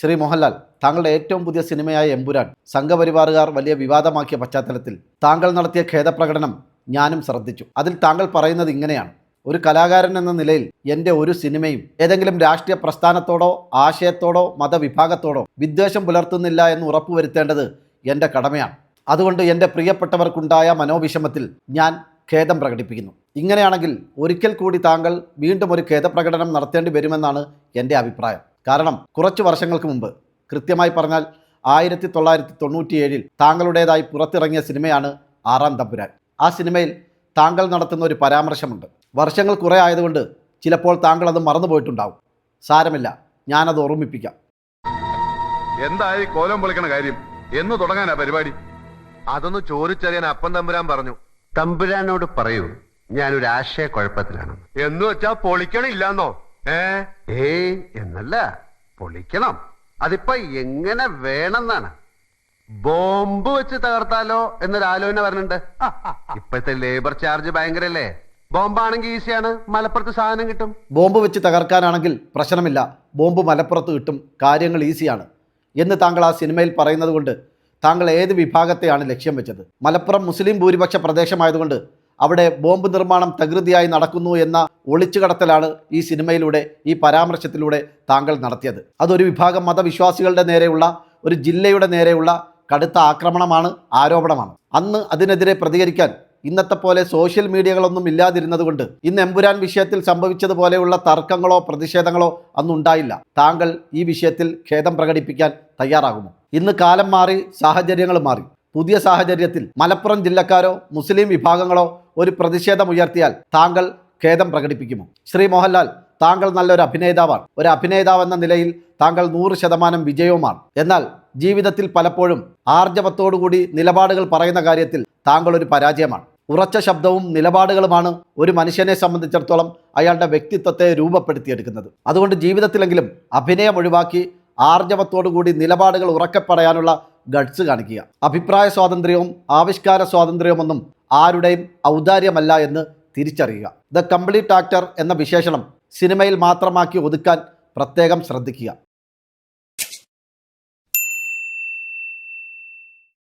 ശ്രീ മോഹൻലാൽ താങ്കളുടെ ഏറ്റവും പുതിയ സിനിമയായ എമ്പുരാൻ സംഘപരിവാറുകാർ വലിയ വിവാദമാക്കിയ പശ്ചാത്തലത്തിൽ താങ്കൾ നടത്തിയ ഖേദപ്രകടനം ഞാനും ശ്രദ്ധിച്ചു. അതിൽ താങ്കൾ പറയുന്നത് ഇങ്ങനെയാണ്. ഒരു കലാകാരൻ എന്ന നിലയിൽ എന്റെ ഒരു സിനിമയും ഏതെങ്കിലും രാഷ്ട്രീയ പ്രസ്ഥാനത്തോടോ ആശയത്തോടോ മതവിഭാഗത്തോടോ വിദ്വേഷം പുലർത്തുന്നില്ല എന്ന് ഉറപ്പുവരുത്തേണ്ടത് എന്റെ കടമയാണ്. അതുകൊണ്ട് എന്റെ പ്രിയപ്പെട്ടവർക്കുണ്ടായ മനോവിഷമത്തിൽ ഞാൻ ഖേദം പ്രകടിപ്പിക്കുന്നു. ഇങ്ങനെയാണെങ്കിൽ ഒരിക്കൽ കൂടി താങ്കൾ വീണ്ടും ഒരു ഖേദപ്രകടനം നടത്തേണ്ടി വരുമെന്നാണ് എന്റെ അഭിപ്രായം. കാരണം കുറച്ച് വർഷങ്ങൾക്ക് മുമ്പ് കൃത്യമായി പറഞ്ഞാൽ ആയിരത്തി തൊള്ളായിരത്തി തൊണ്ണൂറ്റിയേഴിൽ താങ്കളുടേതായി പുറത്തിറങ്ങിയ സിനിമയാണ് ആറാം തമ്പുരാൻ. ആ സിനിമയിൽ താങ്കൾ നടത്തുന്ന ഒരു പരാമർശമുണ്ട്. വർഷങ്ങൾ കുറേ ആയതുകൊണ്ട് ചിലപ്പോൾ താങ്കൾ അത് മറന്നുപോയിട്ടുണ്ടാവും സാരമില്ല ഞാനത് ഓർമ്മിപ്പിക്കാം. എന്തായി കോലം പൊളിക്കണ കാര്യം? എന്ന് തുടങ്ങാനാ പരിപാടി? അതൊന്ന് ചോദിച്ചറിയാൻ അപ്പം തമ്പുരാൻ പറഞ്ഞു. തമ്പുരാനോട് പറയൂ. ഞാനൊരു ആശയക്കുഴപ്പത്തിലാണ് എന്ന് വെച്ചാ പൊളിക്കണില്ലെന്നോ ഏ? ഏ എന്നല്ല. പൊളിക്കണം. അതിപ്പോ എങ്ങനെ വേണമെന്നാണ്. ബോംബ് വെച്ച് തകർത്താലോ എന്നൊരു ആലോചന പറഞ്ഞിട്ടുണ്ട് ഇപ്പോഴത്തെ ലേബർ ചാർജ് ഭയങ്കരല്ലേ? ബോംബാണെങ്കിൽ ഈസിയാണ്. മലപ്പുറത്ത് സാധനം കിട്ടും. ബോംബ് വെച്ച് തകർക്കാനാണെങ്കിൽ പ്രശ്നമില്ല. ബോംബ് മലപ്പുറത്ത് കിട്ടും. കാര്യങ്ങൾ ഈസിയാണ്. എന്ന് താങ്കൾ ആ സിനിമയിൽ പറയുന്നത് കൊണ്ട് താങ്കൾ ഏത് വിഭാഗത്തെയാണ് ലക്ഷ്യം വെച്ചത്? മലപ്പുറം മുസ്ലിം ഭൂരിപക്ഷ പ്രദേശമായതുകൊണ്ട് അവിടെ ബോംബ് നിർമ്മാണം തകൃതിയായി നടക്കുന്നു എന്ന ഒളിച്ചുകടത്തലാണ് ഈ സിനിമയിലൂടെ ഈ പരാമർശത്തിലൂടെ താങ്കൾ നടത്തിയത്. അതൊരു വിഭാഗം മതവിശ്വാസികളുടെ നേരെയുള്ള ഒരു ജില്ലയുടെ നേരെയുള്ള കടുത്ത ആക്രമണമാണ് ആരോപണമാണ്. അന്ന് അതിനെതിരെ പ്രതികരിക്കാൻ ഇന്നത്തെ പോലെ സോഷ്യൽ മീഡിയകളൊന്നും ഇല്ലാതിരുന്നതുകൊണ്ട് ഇന്ന് എമ്പുരാൻ വിഷയത്തിൽ സംഭവിച്ചതുപോലെയുള്ള തർക്കങ്ങളോ പ്രതിഷേധങ്ങളോ അന്നുണ്ടായില്ല താങ്കൾ ഈ വിഷയത്തിൽ ഖേദം പ്രകടിപ്പിക്കാൻ തയ്യാറാകുമോ? ഇന്ന് കാലം മാറി സാഹചര്യങ്ങൾ മാറി. പുതിയ സാഹചര്യത്തിൽ മലപ്പുറം ജില്ലക്കാരോ മുസ്ലിം വിഭാഗങ്ങളോ ഒരു പ്രതിഷേധമുയർത്തിയാൽ താങ്കൾ ഖേദം പ്രകടിപ്പിക്കുമോ? ശ്രീ മോഹൻലാൽ താങ്കൾ നല്ലൊരു അഭിനേതാവാണ്. ഒരു അഭിനേതാവ് എന്ന നിലയിൽ താങ്കൾ നൂറ് ശതമാനം വിജയവുമാണ്. എന്നാൽ ജീവിതത്തിൽ പലപ്പോഴും ആർജവത്തോടുകൂടി നിലപാടുകൾ പറയുന്ന കാര്യത്തിൽ താങ്കൾ ഒരു പരാജയമാണ്. ഉറച്ച ശബ്ദവും നിലപാടുകളുമാണ് ഒരു മനുഷ്യനെ സംബന്ധിച്ചിടത്തോളം അയാളുടെ വ്യക്തിത്വത്തെ രൂപപ്പെടുത്തിയെടുക്കുന്നത്. അതുകൊണ്ട് ജീവിതത്തിലെങ്കിലും അഭിനയം ഒഴിവാക്കി ആർജവത്തോടുകൂടി നിലപാടുകൾ ഉറക്കെ പറയാനുള്ള ഗഡ്സ് കാണിക്കുക. അഭിപ്രായ സ്വാതന്ത്ര്യവും ആവിഷ്കാര സ്വാതന്ത്ര്യവുമൊന്നും ആരുടെയും ഔദാര്യമല്ല എന്ന് തിരിച്ചറിയുക. ദ കംപ്ലീറ്റ് ആക്ടർ എന്ന വിശേഷണം സിനിമയിൽ മാത്രമാക്കി ഒതുക്കാൻ പ്രത്യേകം ശ്രദ്ധിക്കുക.